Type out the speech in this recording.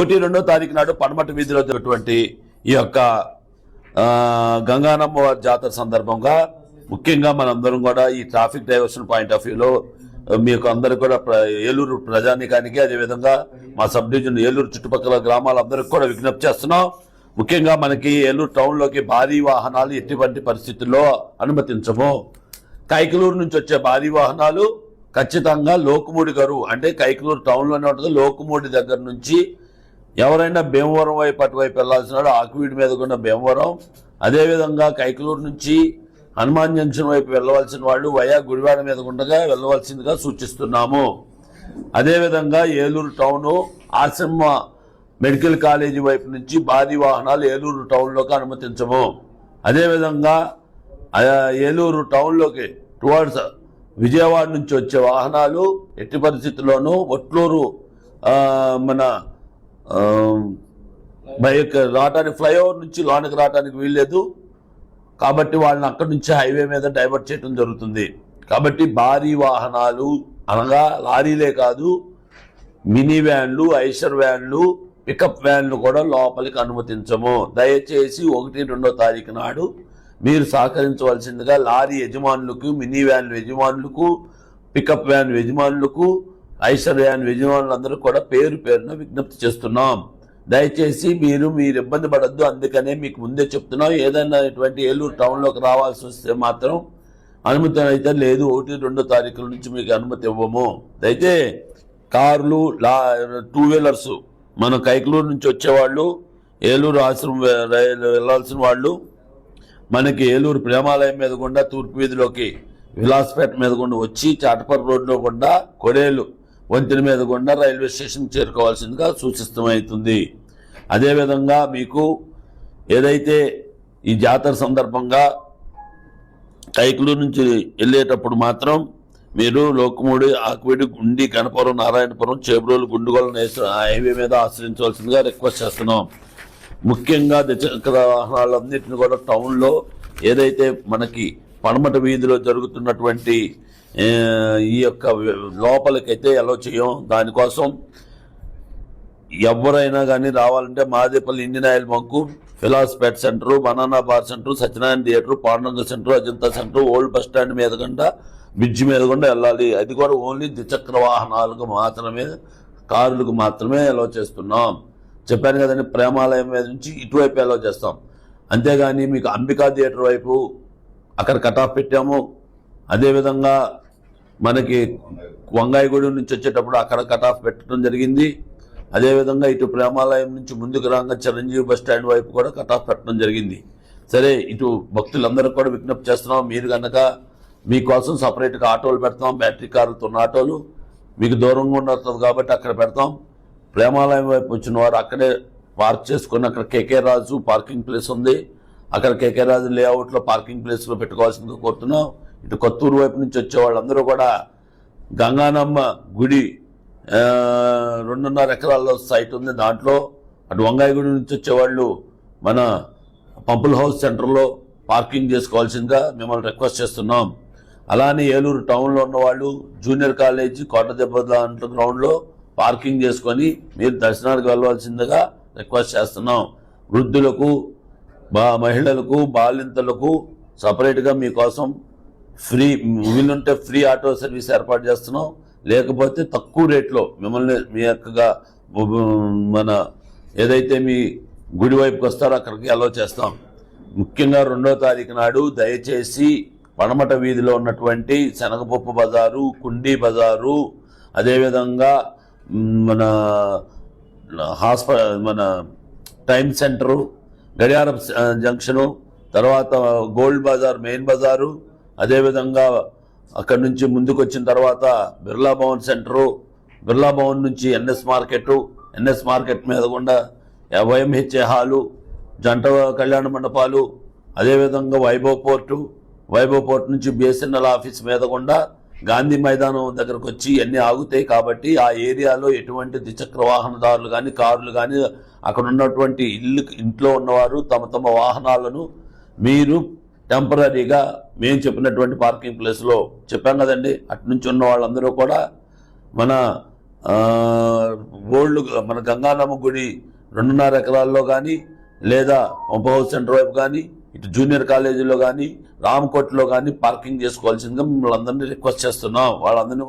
ఒకటి రెండో తారీఖు నాడు పడమటి వీధిలో జరిగినటువంటి ఈ యొక్క గంగానమ్మ జాతర సందర్భంగా ముఖ్యంగా మనందరం కూడా ఈ ట్రాఫిక్ డైవర్షన్ పాయింట్ ఆఫ్ వ్యూలో మీకు అందరు కూడా ప్ర- ఏలూరు ప్రజానికానికి అదేవిధంగా మా సబ్ డివిజన్ ఏలూరు చుట్టుపక్కల గ్రామాలందరికీ కూడా విజ్ఞప్తి చేస్తున్నాం. ముఖ్యంగా మనకి ఏలూరు టౌన్లోకి భారీ వాహనాలు ఎటువంటి పరిస్థితుల్లో అనుమతించము కైకలూరు నుంచి వచ్చే భారీ వాహనాలు ఖచ్చితంగా లోకుమూడి గారు అంటే కైకలూరు టౌన్లోనే ఉంటుంది లోకుమూడి దగ్గర నుంచి ఎవరైనా భీమవరం వైపు అటువైపు వెళ్ళాల్సిన వాడు ఆకువీడి మీద కూడా భీమవరం అదేవిధంగా కైకలూరు నుంచి హనుమాన్ జంక్షన్ వైపు వెళ్ళవలసిన వాళ్ళు వయా గుడివాడ మీద ఉండగా వెళ్ళవలసిందిగా సూచిస్తున్నాము. అదేవిధంగా Eluru town Ashram medical college వైపు నుంచి భారీ వాహనాలు ఏలూరు టౌన్లోకి అనుమతించము. అదేవిధంగా ఏలూరు టౌన్లోకి టువర్డ్స్ విజయవాడ నుంచి వచ్చే వాహనాలు ఎట్టి పరిస్థితుల్లోనూ ఒట్లూరు మన ఆ, బైక్ రావటానికి ఫ్లైఓవర్ నుంచి లోనికి రావడానికి వీల్లేదు. కాబట్టి వాళ్ళని అక్కడి నుంచి హైవే మీద డైవర్ట్ చేయడం జరుగుతుంది. కాబట్టి భారీ వాహనాలు అనగా లారీలే కాదు మినీ వ్యాన్లు ఐషర్ వ్యాన్లు పికప్ వ్యాన్లు కూడా లోపలికి అనుమతించము. దయచేసి ఒకటి రెండో తారీఖు నాడు మీరు సహకరించవలసిందిగా లారీ యజమానులకు మినీ వ్యాన్ యజమానులకు పికప్ వ్యాన్ యజమానులకు ఐశ్వర్యాన్ని వ్యాన్ కూడా పేరు పేరున విజ్ఞప్తి చేస్తున్నాం. దయచేసి మీరు మీరు ఇబ్బంది పడద్దు అందుకనే మీకు ముందే చెప్తున్నాం. ఏదైనా ఇటువంటి ఏలూరు టౌన్లోకి రావాల్సి వస్తే మాత్రం అనుమతి అయితే లేదు. ఒకటి రెండో తారీఖుల నుంచి మీకు అనుమతి ఇవ్వము. అయితే కార్లు లా టూ వీలర్స్ మన కైకలూరు నుంచి వచ్చేవాళ్ళు ఏలూరు ఆశ్రమం రైలు వెళ్ళాల్సిన వాళ్ళు మనకి ఏలూరు ప్రేమాలయం మీద గుండా తూర్పు వీధిలోకి విలాస్పేట మీద గుండా వచ్చి చాటపర్ రోడ్లో గుండా కొడేలు వంతెన మీద గుండా రైల్వే స్టేషన్ చేరుకోవాల్సిందిగా సూచిస్తమవుతుంది అదేవిధంగా మీకు ఏదైతే ఈ జాతర సందర్భంగా కైకులూరు నుంచి వెళ్ళేటప్పుడు మాత్రం మీరు లోకమూడి ఆకువేడి గుండి గణపురం నారాయణపురం చేబ్రోలు గుండుగోలు నేస- హైవే మీద ఆశ్రయించవలసిందిగా రిక్వెస్ట్ చేస్తున్నాం. ముఖ్యంగా ద్విచక్ర వాహనాలన్నింటినీ కూడా టౌన్లో ఏదైతే మనకి పడమట వీధిలో జరుగుతున్నటువంటి ఈ యొక్క లోపలికైతే ఎలా చేయం దానికోసం ఎవరైనా కానీ రావాలంటే Madepalli Indian oil bunk Philaspet centre banana bar centre Satyanarayana theatre పాండంగ centre Ajanta centre old bus stand మీద గుండా బ్రిడ్జ్ మీద కూడా వెళ్ళాలి. అది కూడా ఓన్లీ ద్విచక్ర వాహనాలకు మాత్రమే కారులకు మాత్రమే అలో చేస్తున్నాం. చెప్పాను కదండి ప్రేమాలయం మీద నుంచి ఇటువైపు అలో చేస్తాం. అంతేగాని మీకు అంబికా థియేటర్ వైపు అక్కడ కట్ ఆఫ్ పెట్టాము. అదేవిధంగా మనకి వంగాయగూడి నుంచి వచ్చేటప్పుడు అక్కడ కట్ ఆఫ్ పెట్టడం జరిగింది. అదేవిధంగా ఇటు ప్రేమాలయం నుంచి ముందుకు రాగా చిరంజీవి బస్ స్టాండ్ వైపు కూడా కట్ ఆఫ్ పెట్టడం జరిగింది. సరే ఇటు భక్తులందరూ కూడా విజ్ఞప్తి చేస్తున్నాం. మీరు కనుక మీకోసం సపరేట్గా ఆటోలు పెడతాం. బ్యాటరీ కారు ఉన్న ఆటోలు. మీకు దూరంగా ఉండవుతుంది కాబట్టి అక్కడ పెడతాం. ప్రేమాలయం వైపు వచ్చిన వారు అక్కడే పార్క్ చేసుకుని అక్కడ కేకే రాజు పార్కింగ్ ప్లేస్ ఉంది. అక్కడ కేకే రాజు లేఅవుట్లో పార్కింగ్ ప్లేస్లో పెట్టుకోవాల్సిందిగా కోరుతున్నాం. ఇటు కొత్తూరు వైపు నుంచి వచ్చే వాళ్ళందరూ కూడా గంగానమ్మ గుడి రెండున్నర ఎకరాల్లో సైట్ ఉంది. దాంట్లో అటు వంగాయగూడి నుంచి వచ్చేవాళ్ళు మన పంపుల్ హౌస్ సెంటర్లో పార్కింగ్ చేసుకోవాల్సిందిగా మిమ్మల్ని రిక్వెస్ట్ చేస్తున్నాం. అలానే ఏలూరు టౌన్లో ఉన్నవాళ్ళు జూనియర్ కాలేజీ కోటదెబ్బ దాంట్లో గ్రౌండ్లో పార్కింగ్ చేసుకొని మీరు దర్శనానికి వెళ్ళవలసిందిగా రిక్వెస్ట్ చేస్తున్నాం. వృద్ధులకు మహిళలకు బాలింతలకు సపరేట్గా మీకోసం ఫ్రీ వీలుంటే ఫ్రీ ఆటో సర్వీస్ ఏర్పాటు చేస్తున్నాం. లేకపోతే తక్కువ రేట్లో మిమ్మల్ని మీ యొక్కగా మన ఏదైతే మీ గుడి వైపుకి వస్తారో అక్కడికి అలో చేస్తాం. ముఖ్యంగా రెండో తారీఖు నాడు దయచేసి పడమట వీధిలో ఉన్నటువంటి శనగపప్పు బజారు కుండీ బజారు అదేవిధంగా మన హాస్ప మన టైమ్ సెంటరు గడియారం జంక్షను తర్వాత గోల్డ్ బజార్ మెయిన్ బజారు అదేవిధంగా అక్కడి నుంచి ముందుకు వచ్చిన తర్వాత బిర్లా భవన్ సెంటరు బిర్లా భవన్ నుంచి ఎన్ఎస్ మార్కెట్ ఎన్ఎస్ మార్కెట్ మీద గుండా వైఎంహెచ్ఏ హాలు జంట కళ్యాణ మండపాలు అదేవిధంగా వైభవ్ పోర్టు వైభవ్ పోర్ట్ నుంచి బిఎస్ఎన్ఎల్ ఆఫీస్ మీద గుండా గాంధీ మైదానం దగ్గరకు వచ్చి అన్నీ ఆగుతాయి కాబట్టి ఆ ఏరియాలో ఎటువంటి ద్విచక్ర వాహనదారులు కానీ కార్లు కానీ అక్కడ ఉన్నటువంటి ఇల్లు ఇంట్లో ఉన్నవారు తమ తమ వాహనాలను మీరు టెంపరీగా మేము చెప్పినటువంటి పార్కింగ్ ప్లేస్లో చెప్పాం కదండి. అటు నుంచి ఉన్న వాళ్ళందరూ కూడా మన ఆ, ఓల్డ్ మన గంగానమ్మ గుడి రెండున్నర ఎకరాల్లో కానీ లేదా పంప హౌస్ సెంటర్ వైపు కానీ ఇటు జూనియర్ కాలేజీలో కానీ రామకోట్లో కానీ పార్కింగ్ చేసుకోవాల్సిందిగా మిమ్మల్ని అందరినీ రిక్వెస్ట్ చేస్తున్నాం. వాళ్ళందరినీ